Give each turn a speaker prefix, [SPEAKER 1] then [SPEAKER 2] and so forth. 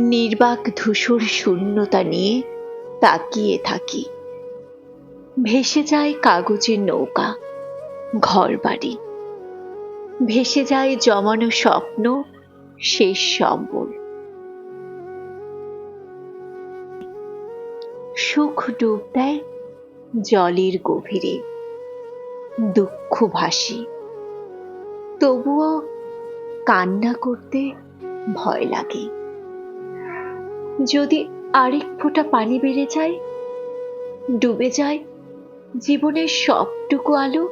[SPEAKER 1] নির্বাক ধূসর শূন্যতা নিয়ে তাকিয়ে থাকি। ভেসে যায় কাগজের নৌকা ঘর বাড়ি ভেসে যায় জমানো স্বপ্ন, শেষ সম্বল। সুখ ডুব দেয় জলের গভীরে দুঃখ ভাসি তবুও কান্না করতে ভয় লাগে। যদি আরেক ফোঁটা পানি বেড়ে যায় ডুবে যায় জীবনের সবটুকু আলো